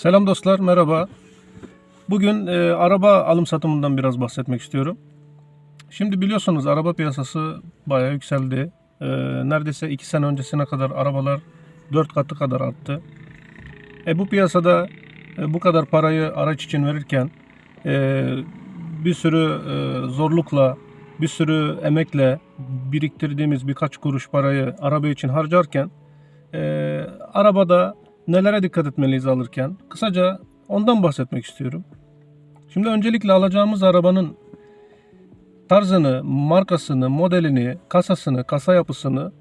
Selam dostlar, merhaba. Bugün e, araba alım satımından biraz bahsetmek istiyorum. Şimdi biliyorsunuz araba piyasası bayağı yükseldi. E, neredeyse 2 sene öncesine kadar arabalar 4 katı kadar arttı. E, bu piyasada e, bu kadar parayı araç için verirken e, bir sürü e, zorlukla, bir sürü emekle biriktirdiğimiz birkaç kuruş parayı araba için harcarken e, arabada nelere dikkat etmeliyiz alırken? Kısaca ondan bahsetmek istiyorum. Şimdi öncelikle alacağımız arabanın tarzını, markasını, modelini, kasasını, kasa yapısını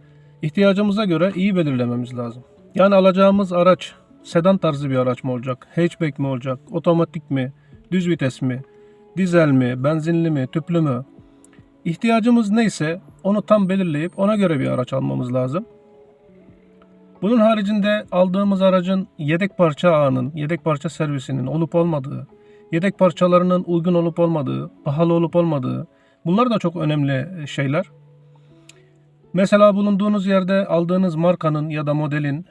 ihtiyacımıza göre iyi belirlememiz lazım. Yani alacağımız araç sedan tarzı bir araç mı olacak, hatchback mi olacak, otomatik mi, düz vites mi, dizel mi, benzinli mi, tüplü mü? İhtiyacımız neyse onu tam belirleyip ona göre bir araç almamız lazım. Bunun haricinde aldığımız aracın yedek parça ağının, yedek parça servisinin olup olmadığı, yedek parçalarının uygun olup olmadığı, pahalı olup olmadığı bunlar da çok önemli şeyler. Mesela bulunduğunuz yerde aldığınız markanın ya da modelin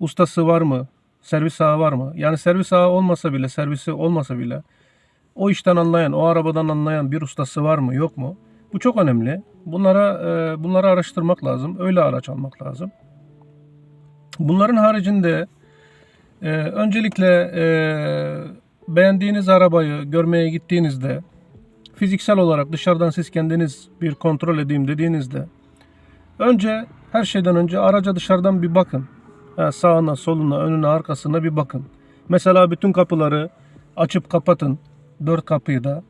ustası var mı? Servis ağı var mı? Yani servis ağı olmasa bile, servisi olmasa bile o işten anlayan, o arabadan anlayan bir ustası var mı, yok mu? Bu çok önemli. Bunlara e, bunları araştırmak lazım. Öyle araç almak lazım. Bunların haricinde e, öncelikle e, beğendiğiniz arabayı görmeye gittiğinizde fiziksel olarak dışarıdan siz kendiniz bir kontrol edeyim dediğinizde önce her şeyden önce araca dışarıdan bir bakın. Ha, sağına, soluna, önüne, arkasına bir bakın. Mesela bütün kapıları açıp kapatın. Dört kapıyı da.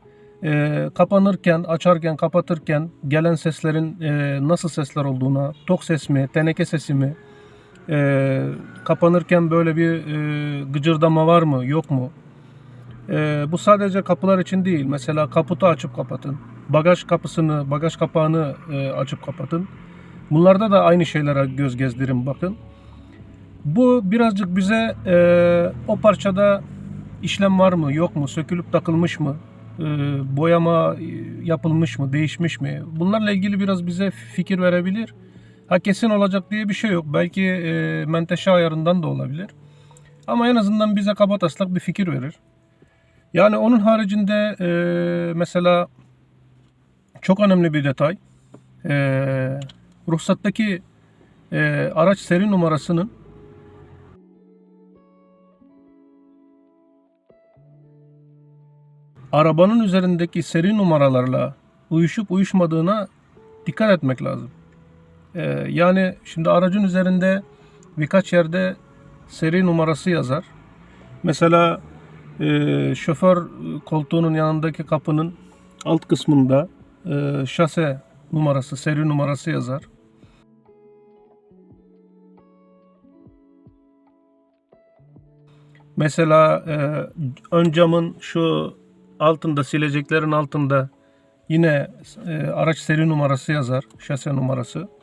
E, kapanırken, açarken, kapatırken gelen seslerin e, nasıl sesler olduğuna, tok ses mi, teneke sesi mi, e, kapanırken böyle bir e, gıcırdama var mı, yok mu? E, bu sadece kapılar için değil. Mesela kaputu açıp kapatın. Bagaj kapısını, bagaj kapağını e, açıp kapatın. Bunlarda da aynı şeylere göz gezdirin bakın. Bu birazcık bize e, o parçada işlem var mı, yok mu, sökülüp takılmış mı, e, boyama e, yapılmış mı, değişmiş mi? Bunlarla ilgili biraz bize fikir verebilir. Ha kesin olacak diye bir şey yok. Belki e, menteşe ayarından da olabilir. Ama en azından bize kaba taslak bir fikir verir. Yani onun haricinde e, mesela çok önemli bir detay. E, ruhsattaki e, araç seri numarasının arabanın üzerindeki seri numaralarla uyuşup uyuşmadığına dikkat etmek lazım. Ee, yani şimdi aracın üzerinde birkaç yerde seri numarası yazar. Mesela e, şoför koltuğunun yanındaki kapının alt kısmında e, şase numarası, seri numarası yazar. Mesela e, ön camın şu altında sileceklerin altında yine e, araç seri numarası yazar, şase numarası.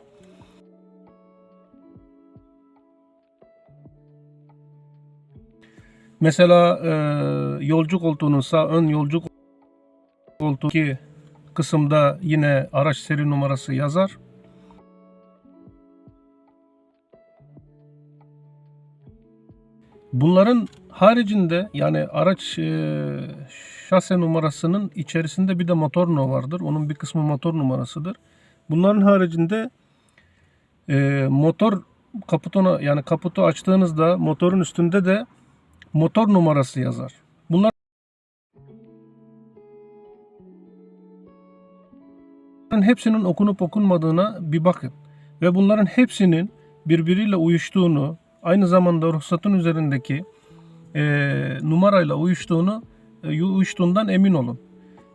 Mesela e, yolcu koltuğunun sağ ön yolcu koltuğu ki kısımda yine araç seri numarası yazar. Bunların haricinde yani araç e, şase numarasının içerisinde bir de motor no vardır. Onun bir kısmı motor numarasıdır. Bunların haricinde e, motor kaputuna yani kaputu açtığınızda motorun üstünde de motor numarası yazar. Bunların hepsinin okunup okunmadığına bir bakın. Ve bunların hepsinin birbiriyle uyuştuğunu, aynı zamanda ruhsatın üzerindeki e, numarayla uyuştuğunu, e, uyuştuğundan emin olun.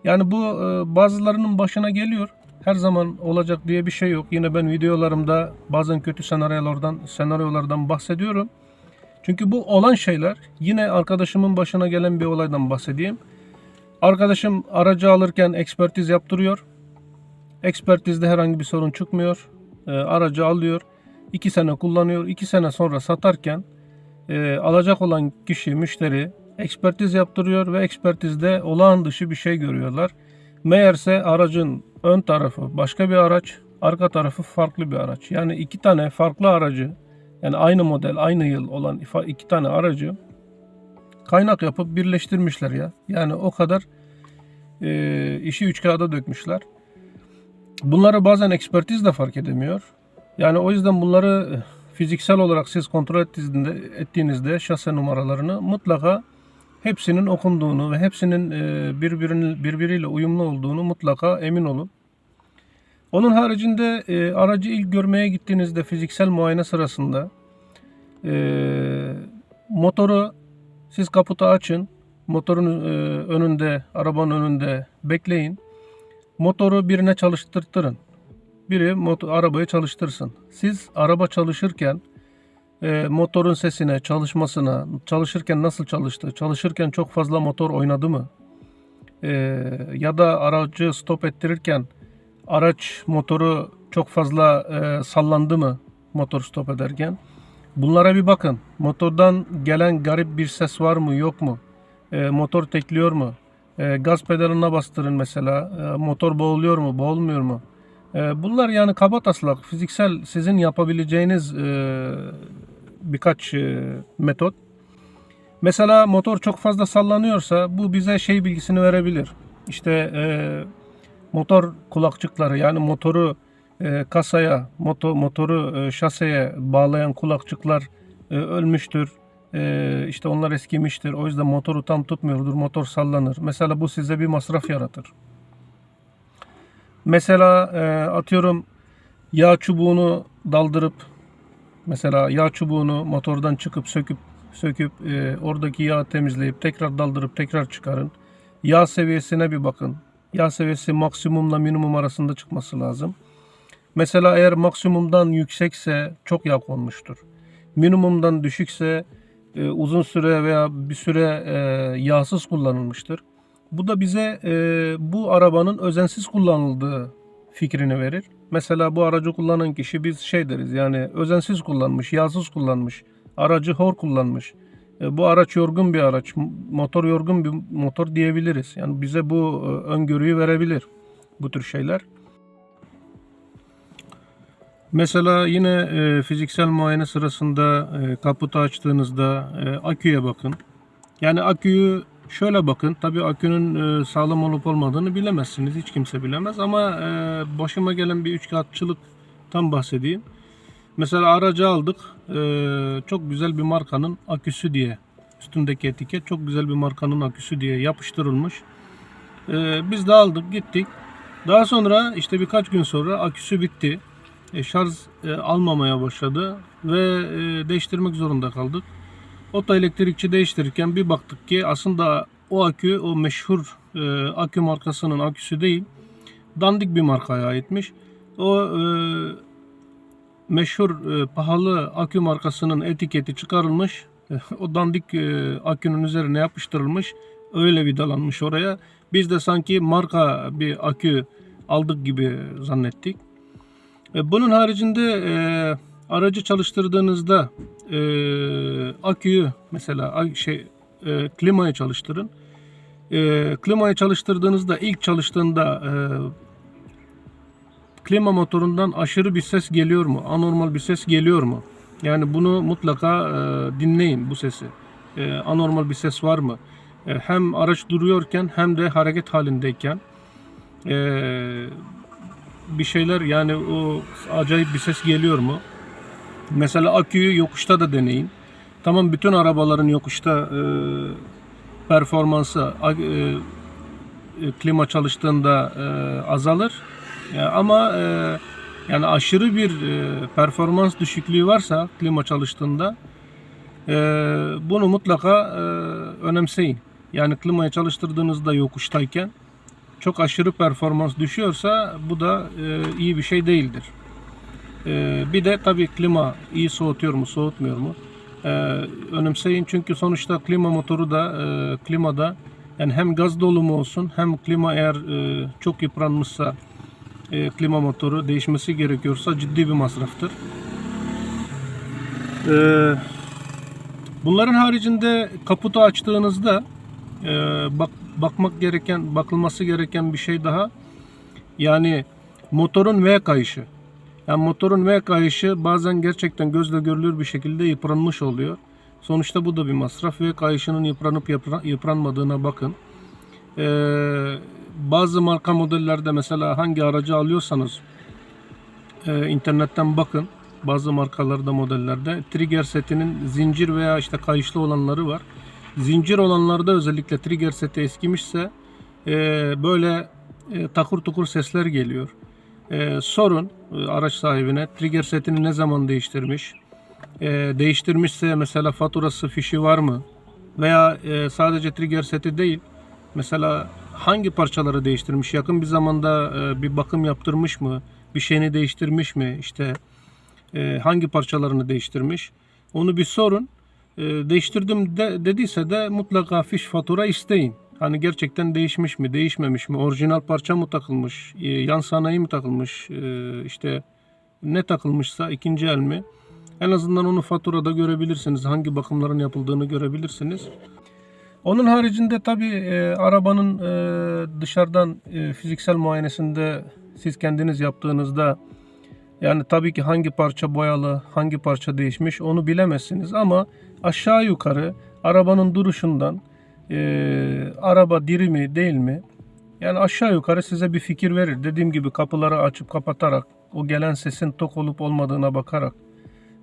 Yani bu e, bazılarının başına geliyor. Her zaman olacak diye bir şey yok. Yine ben videolarımda bazen kötü senaryolardan senaryolardan bahsediyorum. Çünkü bu olan şeyler yine arkadaşımın başına gelen bir olaydan bahsedeyim. Arkadaşım aracı alırken ekspertiz yaptırıyor. Ekspertizde herhangi bir sorun çıkmıyor. E, aracı alıyor. 2 sene kullanıyor. 2 sene sonra satarken e, alacak olan kişi, müşteri ekspertiz yaptırıyor ve ekspertizde olağan dışı bir şey görüyorlar. Meğerse aracın ön tarafı başka bir araç, arka tarafı farklı bir araç. Yani iki tane farklı aracı yani aynı model, aynı yıl olan iki tane aracı kaynak yapıp birleştirmişler ya. Yani o kadar e, işi üç kağıda dökmüşler. Bunları bazen ekspertiz de fark edemiyor. Yani o yüzden bunları e, fiziksel olarak siz kontrol ettiğinizde, ettiğinizde şase numaralarını mutlaka hepsinin okunduğunu ve hepsinin e, birbirinin birbiriyle uyumlu olduğunu mutlaka emin olun. Onun haricinde e, aracı ilk görmeye gittiğinizde fiziksel muayene sırasında e, motoru siz kaputu açın. Motorun e, önünde, arabanın önünde bekleyin. Motoru birine çalıştırtırın. Biri motor, arabayı çalıştırsın. Siz araba çalışırken e, motorun sesine, çalışmasına, çalışırken nasıl çalıştı, çalışırken çok fazla motor oynadı mı? E, ya da aracı stop ettirirken araç motoru çok fazla e, sallandı mı motor stop ederken? Bunlara bir bakın. Motordan gelen garip bir ses var mı yok mu? E, motor tekliyor mu? E, gaz pedalına bastırın mesela. E, motor boğuluyor mu boğulmuyor mu? E, bunlar yani kaba taslak fiziksel sizin yapabileceğiniz e, birkaç e, metot. Mesela motor çok fazla sallanıyorsa bu bize şey bilgisini verebilir. İşte e, motor kulakçıkları yani motoru e, kasaya, motor, motoru e, şaseye bağlayan kulakçıklar e, ölmüştür. E, işte onlar eskimiştir. O yüzden motoru tam tutmuyordur. Motor sallanır. Mesela bu size bir masraf yaratır. Mesela e, atıyorum yağ çubuğunu daldırıp mesela yağ çubuğunu motordan çıkıp söküp söküp e, oradaki yağı temizleyip tekrar daldırıp tekrar çıkarın. Yağ seviyesine bir bakın. Yağ seviyesi maksimumla minimum arasında çıkması lazım. Mesela eğer maksimumdan yüksekse çok yağ konmuştur. Minimumdan düşükse e, uzun süre veya bir süre e, yağsız kullanılmıştır. Bu da bize e, bu arabanın özensiz kullanıldığı fikrini verir. Mesela bu aracı kullanan kişi biz şey deriz yani özensiz kullanmış, yağsız kullanmış, aracı hor kullanmış. E, bu araç yorgun bir araç, motor yorgun bir motor diyebiliriz. Yani bize bu e, öngörüyü verebilir bu tür şeyler. Mesela yine e, fiziksel muayene sırasında kaputu açtığınızda aküye bakın. Yani aküyü şöyle bakın. Tabii akünün sağlam olup olmadığını bilemezsiniz. Hiç kimse bilemez ama başıma gelen bir üçkağıtçılıktan bahsedeyim. Mesela aracı aldık. E, çok güzel bir markanın aküsü diye üstündeki etiket çok güzel bir markanın aküsü diye yapıştırılmış. E, biz de aldık gittik. Daha sonra işte birkaç gün sonra aküsü bitti. E, şarj e, almamaya başladı ve e, değiştirmek zorunda kaldık. Oto elektrikçi değiştirirken bir baktık ki aslında o akü o meşhur akü markasının aküsü değil. Dandik bir markaya aitmiş. O meşhur e, pahalı akü markasının etiketi çıkarılmış. E, o dandik e, akünün üzerine yapıştırılmış. Öyle vidalanmış oraya. Biz de sanki marka bir akü aldık gibi zannettik. E, bunun haricinde e, aracı çalıştırdığınızda e, aküyü mesela şey e, klimayı çalıştırın. E, klimayı çalıştırdığınızda ilk çalıştığında e, klima motorundan aşırı bir ses geliyor mu? Anormal bir ses geliyor mu? Yani bunu mutlaka e, dinleyin bu sesi. E, anormal bir ses var mı? E, hem araç duruyorken hem de hareket halindeyken e, bir şeyler yani o acayip bir ses geliyor mu? Mesela aküyü yokuşta da deneyin. Tamam bütün arabaların yokuşta e, performansı e, e, klima çalıştığında e, azalır. E, ama e, yani aşırı bir e, performans düşüklüğü varsa klima çalıştığında e, bunu mutlaka önemseyin. Yani klimayı çalıştırdığınızda yokuştayken çok aşırı performans düşüyorsa bu da iyi bir şey değildir. Bir de tabii klima iyi soğutuyor mu soğutmuyor mu? E, önemseyin çünkü sonuçta klima motoru da e, klimada yani hem gaz dolumu olsun hem klima eğer e, çok yıpranmışsa e, klima motoru değişmesi gerekiyorsa ciddi bir masraftır. E, bunların haricinde kaputu açtığınızda e, bak bakmak gereken, bakılması gereken bir şey daha. Yani motorun V kayışı. Yani motorun V kayışı bazen gerçekten gözle görülür bir şekilde yıpranmış oluyor. Sonuçta bu da bir masraf ve kayışının yıpranıp yıpra- yıpranmadığına bakın. Ee, bazı marka modellerde mesela hangi aracı alıyorsanız e, internetten bakın. Bazı markalarda modellerde trigger setinin zincir veya işte kayışlı olanları var. Zincir olanlarda özellikle trigger seti eskimişse e, böyle e, takur tukur sesler geliyor. E, sorun e, araç sahibine trigger setini ne zaman değiştirmiş? E, değiştirmişse mesela faturası fişi var mı? Veya e, sadece trigger seti değil. Mesela hangi parçaları değiştirmiş? Yakın bir zamanda e, bir bakım yaptırmış mı? Bir şeyini değiştirmiş mi? İşte e, hangi parçalarını değiştirmiş? Onu bir sorun. E, değiştirdim de, dediyse de mutlaka fiş fatura isteyin. Hani gerçekten değişmiş mi, değişmemiş mi? Orijinal parça mı takılmış? yan sanayi mi takılmış? E, işte ne takılmışsa ikinci el mi? En azından onu faturada görebilirsiniz. Hangi bakımların yapıldığını görebilirsiniz. Onun haricinde tabii e, arabanın e, dışarıdan e, fiziksel muayenesinde siz kendiniz yaptığınızda yani tabii ki hangi parça boyalı, hangi parça değişmiş onu bilemezsiniz ama aşağı yukarı arabanın duruşundan e, araba diri mi değil mi yani aşağı yukarı size bir fikir verir. Dediğim gibi kapıları açıp kapatarak o gelen sesin tok olup olmadığına bakarak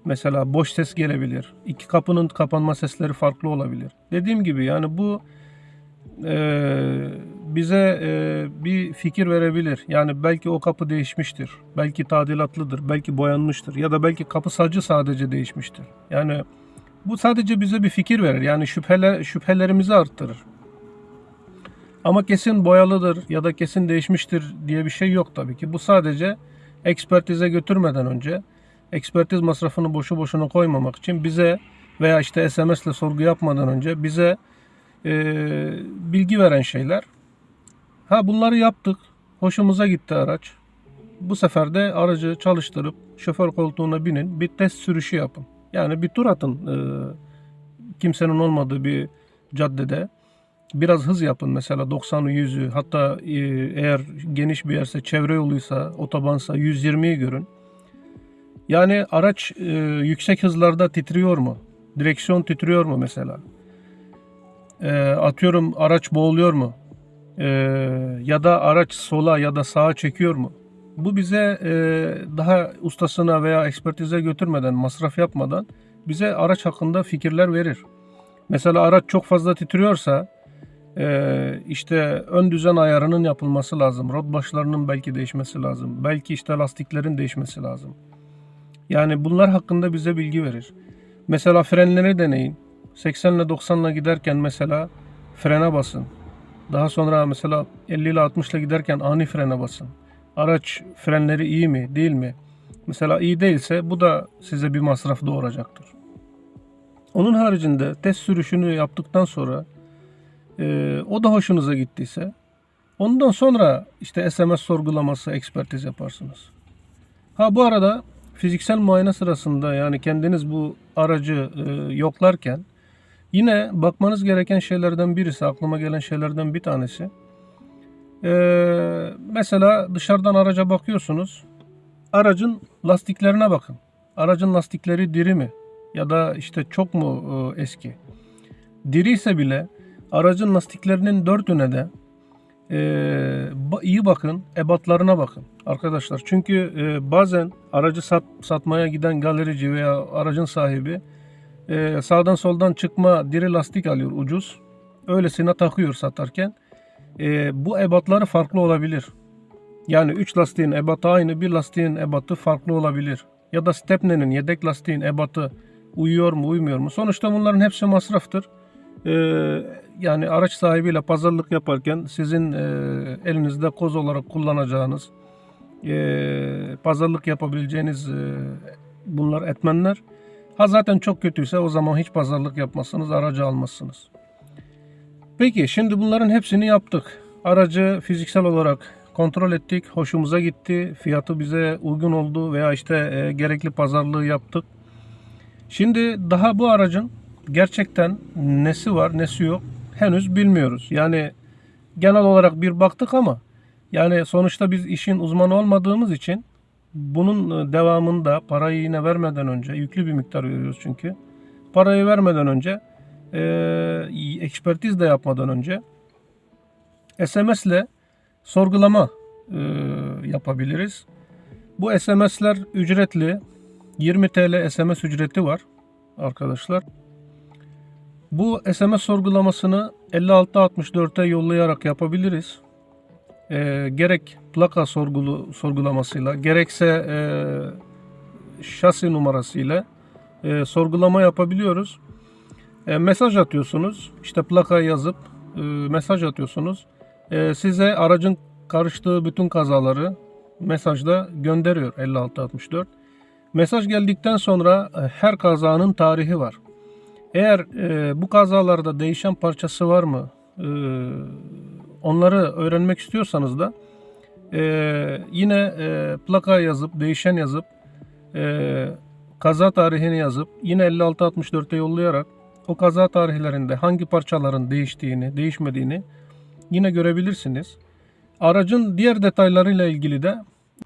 Mesela boş ses gelebilir. İki kapının kapanma sesleri farklı olabilir. Dediğim gibi yani bu e, bize e, bir fikir verebilir. Yani belki o kapı değişmiştir. Belki tadilatlıdır. Belki boyanmıştır. Ya da belki kapı sacı sadece değişmiştir. Yani bu sadece bize bir fikir verir. Yani şüpheler, şüphelerimizi arttırır. Ama kesin boyalıdır ya da kesin değişmiştir diye bir şey yok tabii ki. Bu sadece ekspertize götürmeden önce ekspertiz masrafını boşu boşuna koymamak için bize veya işte SMS ile sorgu yapmadan önce bize e, bilgi veren şeyler. Ha bunları yaptık. Hoşumuza gitti araç. Bu sefer de aracı çalıştırıp şoför koltuğuna binin. Bir test sürüşü yapın. Yani bir tur atın. e, kimsenin olmadığı bir caddede. Biraz hız yapın mesela 90'ı 100'ü hatta e, eğer geniş bir yerse çevre yoluysa otobansa 120'yi görün. Yani araç e, yüksek hızlarda titriyor mu? Direksiyon titriyor mu mesela? E, atıyorum araç boğuluyor mu? E, ya da araç sola ya da sağa çekiyor mu? Bu bize e, daha ustasına veya ekspertize götürmeden, masraf yapmadan bize araç hakkında fikirler verir. Mesela araç çok fazla titriyorsa e, işte ön düzen ayarının yapılması lazım. Rot başlarının belki değişmesi lazım. Belki işte lastiklerin değişmesi lazım. Yani bunlar hakkında bize bilgi verir. Mesela frenleri deneyin. 80 ile 90 ile giderken mesela frene basın. Daha sonra mesela 50 ile 60 ile giderken ani frene basın. Araç frenleri iyi mi, değil mi? Mesela iyi değilse bu da size bir masraf doğuracaktır. Onun haricinde test sürüşünü yaptıktan sonra e, o da hoşunuza gittiyse ondan sonra işte SMS sorgulaması, ekspertiz yaparsınız. Ha bu arada fiziksel muayene sırasında yani kendiniz bu aracı e, yoklarken yine bakmanız gereken şeylerden birisi, aklıma gelen şeylerden bir tanesi. E, mesela dışarıdan araca bakıyorsunuz. Aracın lastiklerine bakın. Aracın lastikleri diri mi? Ya da işte çok mu e, eski? Diri ise bile aracın lastiklerinin dördüne de e, ba- iyi bakın, ebatlarına bakın arkadaşlar. Çünkü e, bazen aracı sat, satmaya giden galerici veya aracın sahibi e, sağdan soldan çıkma diri lastik alıyor ucuz. Öylesine takıyor satarken. E, bu ebatları farklı olabilir. Yani 3 lastiğin ebatı aynı, bir lastiğin ebatı farklı olabilir. Ya da stepnenin yedek lastiğin ebatı uyuyor mu, uymuyor mu? Sonuçta bunların hepsi masraftır. Ee, yani araç sahibiyle pazarlık yaparken sizin e, elinizde koz olarak kullanacağınız e, pazarlık yapabileceğiniz e, bunlar etmenler. Ha zaten çok kötüyse o zaman hiç pazarlık yapmazsınız, aracı almazsınız. Peki şimdi bunların hepsini yaptık. Aracı fiziksel olarak kontrol ettik, hoşumuza gitti, fiyatı bize uygun oldu veya işte gerekli pazarlığı yaptık. Şimdi daha bu aracın gerçekten nesi var nesi yok henüz bilmiyoruz. Yani genel olarak bir baktık ama yani sonuçta biz işin uzmanı olmadığımız için bunun e, devamında parayı yine vermeden önce yüklü bir miktar veriyoruz çünkü. parayı vermeden önce e, ekspertiz de yapmadan önce SMS ile sorgulama e, yapabiliriz. Bu SMS'ler ücretli. 20 TL SMS ücreti var arkadaşlar. Bu SMS sorgulamasını 5664'e yollayarak yapabiliriz. E, gerek plaka sorgulu sorgulamasıyla gerekse e, şasi numarasıyla e, sorgulama yapabiliyoruz. E, mesaj atıyorsunuz. İşte plaka yazıp e, mesaj atıyorsunuz. E, size aracın karıştığı bütün kazaları mesajda gönderiyor 5664. Mesaj geldikten sonra e, her kazanın tarihi var. Eğer e, bu kazalarda değişen parçası var mı? E, onları öğrenmek istiyorsanız da e, yine e, plaka yazıp, değişen yazıp, e, kaza tarihini yazıp, yine 5664'e yollayarak o kaza tarihlerinde hangi parçaların değiştiğini, değişmediğini yine görebilirsiniz. Aracın diğer detaylarıyla ilgili de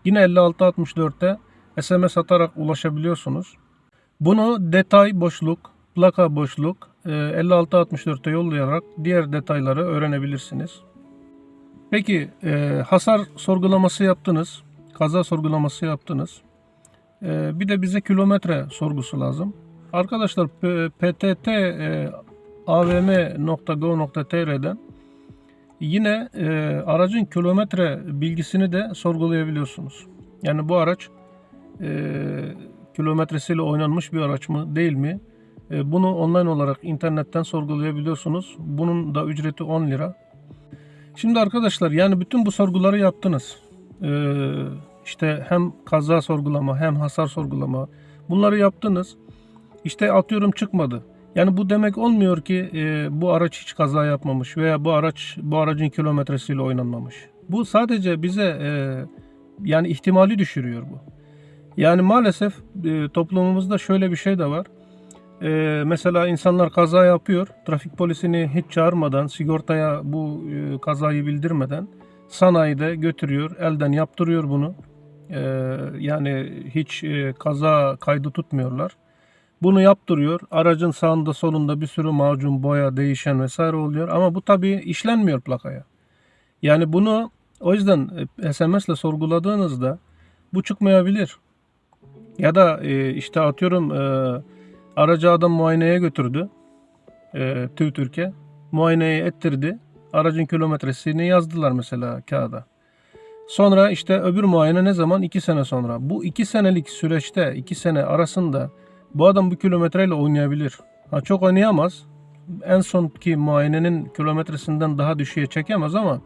yine 5664'te SMS atarak ulaşabiliyorsunuz. Bunu detay boşluk, plaka boşluk e, 5664'te yollayarak diğer detayları öğrenebilirsiniz. Peki e, hasar sorgulaması yaptınız, kaza sorgulaması yaptınız. E, bir de bize kilometre sorgusu lazım. Arkadaşlar PTT e, avm.go.tr'den yine e, aracın kilometre bilgisini de sorgulayabiliyorsunuz. Yani bu araç e, kilometresiyle oynanmış bir araç mı değil mi? E, bunu online olarak internetten sorgulayabiliyorsunuz. Bunun da ücreti 10 lira. Şimdi arkadaşlar yani bütün bu sorguları yaptınız. E, işte hem kaza sorgulama hem hasar sorgulama bunları yaptınız. İşte atıyorum çıkmadı. Yani bu demek olmuyor ki e, bu araç hiç kaza yapmamış veya bu araç bu aracın kilometresiyle oynanmamış. Bu sadece bize e, yani ihtimali düşürüyor bu. Yani maalesef e, toplumumuzda şöyle bir şey de var. E, mesela insanlar kaza yapıyor. Trafik polisini hiç çağırmadan, sigortaya bu e, kazayı bildirmeden sanayide götürüyor, elden yaptırıyor bunu. E, yani hiç e, kaza kaydı tutmuyorlar. Bunu yaptırıyor. Aracın sağında solunda bir sürü macun, boya, değişen vesaire oluyor. Ama bu tabii işlenmiyor plakaya. Yani bunu o yüzden e, SMS ile sorguladığınızda bu çıkmayabilir. Ya da e, işte atıyorum e, aracı adam muayeneye götürdü. E, TÜV Türkiye. Muayeneyi ettirdi. Aracın kilometresini yazdılar mesela kağıda. Sonra işte öbür muayene ne zaman? 2 sene sonra. Bu 2 senelik süreçte 2 sene arasında bu adam bu kilometreyle oynayabilir. Ha çok oynayamaz. En sonki muayenenin kilometresinden daha düşüğe çekemez ama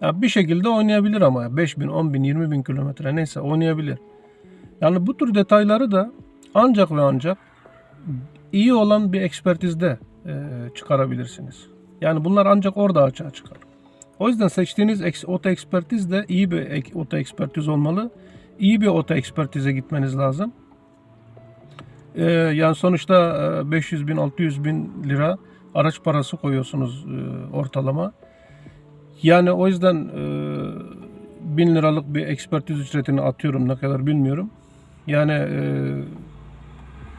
ya bir şekilde oynayabilir ama 5 bin, 10 bin, 20 bin kilometre neyse oynayabilir. Yani bu tür detayları da ancak ve ancak iyi olan bir ekspertizde e, çıkarabilirsiniz. Yani bunlar ancak orada açığa çıkar. O yüzden seçtiğiniz oto ekspertiz de iyi bir oto ekspertiz olmalı. İyi bir oto ekspertize gitmeniz lazım. Ee, yani sonuçta e, 500 bin 600 bin lira araç parası koyuyorsunuz e, ortalama. Yani o yüzden e, 1000 liralık bir ekspertiz ücretini atıyorum ne kadar bilmiyorum. Yani e,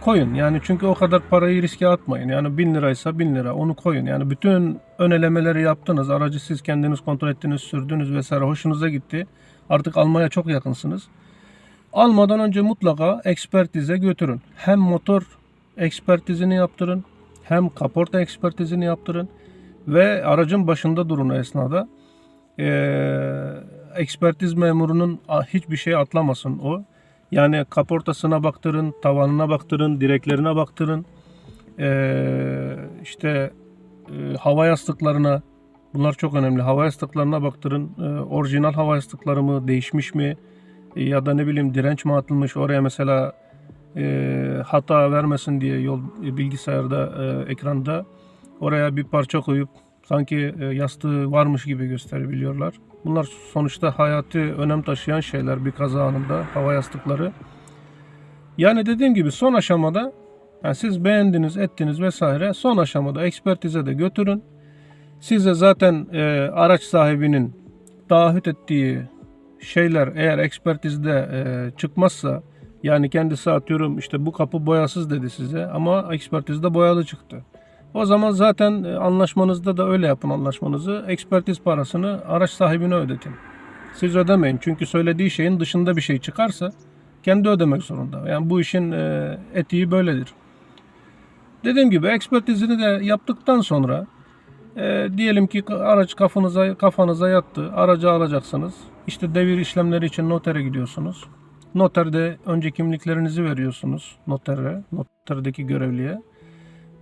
koyun yani çünkü o kadar parayı riske atmayın. Yani 1000 liraysa 1000 lira onu koyun. Yani bütün ön elemeleri yaptınız. Aracı siz kendiniz kontrol ettiniz, sürdünüz vesaire hoşunuza gitti. Artık almaya çok yakınsınız. Almadan önce mutlaka ekspertize götürün. Hem motor ekspertizini yaptırın, hem kaporta ekspertizini yaptırın ve aracın başında durun esnada. Ee, ekspertiz memurunun hiçbir şey atlamasın o. Yani kaportasına baktırın, tavanına baktırın, direklerine baktırın. Ee, işte e, hava yastıklarına, bunlar çok önemli. Hava yastıklarına baktırın. Ee, orijinal hava yastıkları mı, değişmiş mi? E, ya da ne bileyim direnç mi atılmış oraya mesela e, hata vermesin diye yol e, bilgisayarda e, ekranda oraya bir parça koyup sanki e, yastığı varmış gibi gösterebiliyorlar. Bunlar sonuçta hayati önem taşıyan şeyler bir kaza anında hava yastıkları. Yani dediğim gibi son aşamada yani siz beğendiniz, ettiniz vesaire son aşamada ekspertize de götürün. Size zaten e, araç sahibinin taahhüt ettiği şeyler eğer ekspertizde e, çıkmazsa Yani kendisi atıyorum işte bu kapı boyasız dedi size ama ekspertizde boyalı çıktı. O zaman zaten e, anlaşmanızda da öyle yapın anlaşmanızı. Ekspertiz parasını araç sahibine ödetin. Siz ödemeyin çünkü söylediği şeyin dışında bir şey çıkarsa kendi ödemek zorunda. Yani bu işin e, etiği böyledir. Dediğim gibi ekspertizini de yaptıktan sonra e, diyelim ki araç kafanıza kafanıza yattı. Aracı alacaksınız. İşte devir işlemleri için notere gidiyorsunuz. Noterde önce kimliklerinizi veriyorsunuz notere, noterdeki görevliye.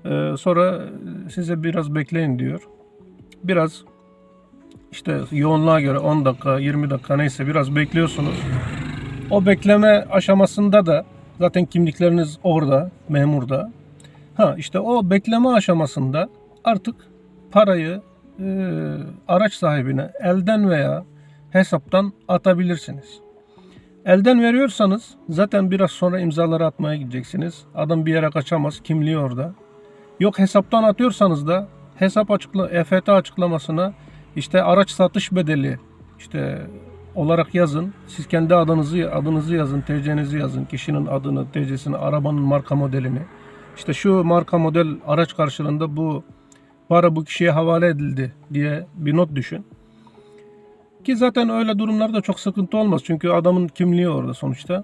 E, sonra size biraz bekleyin diyor. Biraz işte yoğunluğa göre 10 dakika, 20 dakika neyse biraz bekliyorsunuz. O bekleme aşamasında da zaten kimlikleriniz orada, memurda. Ha işte o bekleme aşamasında artık parayı e, araç sahibine elden veya hesaptan atabilirsiniz. Elden veriyorsanız zaten biraz sonra imzaları atmaya gideceksiniz. Adam bir yere kaçamaz, kimliği orada. Yok hesaptan atıyorsanız da hesap açıkla EFT açıklamasına işte araç satış bedeli işte olarak yazın. Siz kendi adınızı adınızı yazın, TC'nizi yazın, kişinin adını, TC'sini, arabanın marka modelini. İşte şu marka model araç karşılığında bu para bu kişiye havale edildi diye bir not düşün. Ki zaten öyle durumlarda çok sıkıntı olmaz. Çünkü adamın kimliği orada sonuçta.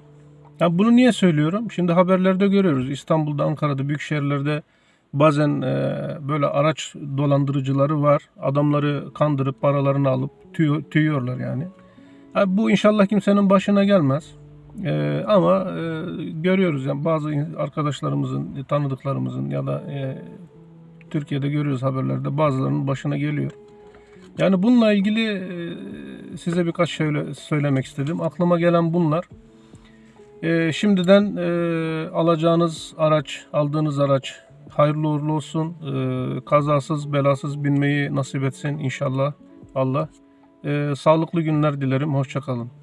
Ya bunu niye söylüyorum? Şimdi haberlerde görüyoruz. İstanbul'da, Ankara'da, büyük şehirlerde bazen e, böyle araç dolandırıcıları var. Adamları kandırıp paralarını alıp tüyüyorlar yani. Ha, bu inşallah kimsenin başına gelmez. E, ama e, görüyoruz yani bazı arkadaşlarımızın, tanıdıklarımızın ya da e, Türkiye'de görüyoruz haberlerde bazılarının başına geliyor. Yani bununla ilgili e, size birkaç şey söylemek istedim. Aklıma gelen bunlar. E, şimdiden e, alacağınız araç, aldığınız araç hayırlı uğurlu olsun. E, kazasız, belasız binmeyi nasip etsin inşallah Allah. E, sağlıklı günler dilerim. Hoşçakalın.